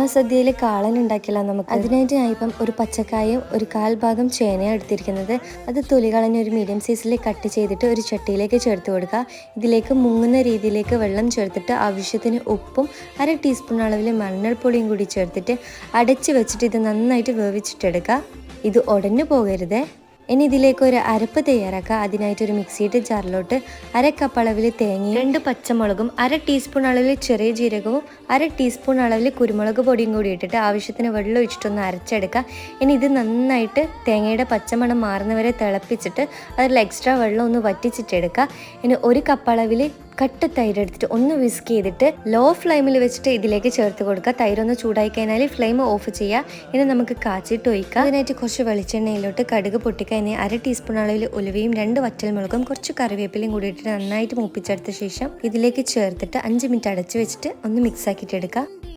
ഓണസദ്യയിൽ കാളൻ ഉണ്ടാക്കില്ല നമുക്ക്? അതിനായിട്ട് ഞാൻ ഇപ്പം ഒരു പച്ചക്കായും ഒരു കാൽ ഭാഗം ചേനയും എടുത്തിരിക്കുന്നത്. അത് തൊലി ഒരു മീഡിയം സൈസിൽ കട്ട് ചെയ്തിട്ട് ഒരു ചട്ടിയിലേക്ക് ചേർത്ത് കൊടുക്കുക. ഇതിലേക്ക് മുങ്ങുന്ന രീതിയിലേക്ക് വെള്ളം ചേർത്തിട്ട് ആവശ്യത്തിന് ഉപ്പും അര ടീസ്പൂൺ അളവിൽ മഞ്ഞൾപ്പൊടിയും കൂടി ചേർത്തിട്ട് അടച്ച് വെച്ചിട്ട് ഇത് നന്നായിട്ട് വേവിച്ചിട്ടെടുക്കുക. ഇത് ഉടഞ്ഞു പോകരുതേ. ഇനി ഇതിലേക്ക് ഒരു അരപ്പ് തയ്യാറാക്കുക. അതിനായിട്ട് ഒരു മിക്സിയുടെ ജാറിലോട്ട് അര കപ്പ് അളവിൽ തേങ്ങയും രണ്ട് പച്ചമുളകും അര ടീസ്പൂൺ അളവിൽ ചെറിയ ജീരകവും അര ടീസ്പൂൺ അളവിൽ കുരുമുളക് പൊടിയും കൂടി ഇട്ടിട്ട് ആവശ്യത്തിന് വെള്ളം ഒഴിച്ചിട്ടൊന്ന് അരച്ചെടുക്കുക. ഇനി ഇത് നന്നായിട്ട് തേങ്ങയുടെ പച്ചമണം മാറുന്നവരെ തിളപ്പിച്ചിട്ട് അതിൽ എക്സ്ട്രാ വെള്ളം ഒന്ന് വറ്റിച്ചിട്ടെടുക്കുക. ഇനി ഒരു കപ്പ് അളവിൽ കട്ട് തൈര് എടുത്തിട്ട് ഒന്ന് വിസ്ക് ചെയ്തിട്ട് ലോ ഫ്ലെയിമിൽ വെച്ചിട്ട് ഇതിലേക്ക് ചേർത്ത് കൊടുക്കുക. തൈര് ഒന്ന് ചൂടായി കഴിഞ്ഞാൽ ഫ്ലെയിം ഓഫ് ചെയ്യുക. ഇനി നമുക്ക് കാച്ചിട്ട് ഒഴിക്കുക അതിനായിട്ട് കുറച്ച് വെളിച്ചെണ്ണയിലോട്ട് കടുക് പൊട്ടിക്കുക ഇനി അര ടീസ്പൂൺ അളവിൽ ഉലവയും രണ്ട് വറ്റൽമുളകും കുറച്ച് കറിവേപ്പിലയും കൂടിയിട്ട് നന്നായിട്ട് മൂപ്പിച്ചെടുത്ത ശേഷം ഇതിലേക്ക് ചേർത്തിട്ട് അഞ്ച് മിനിറ്റ് അടച്ചു വെച്ചിട്ട് ഒന്ന് മിക്സ് ആക്കിയിട്ട് എടുക്കുക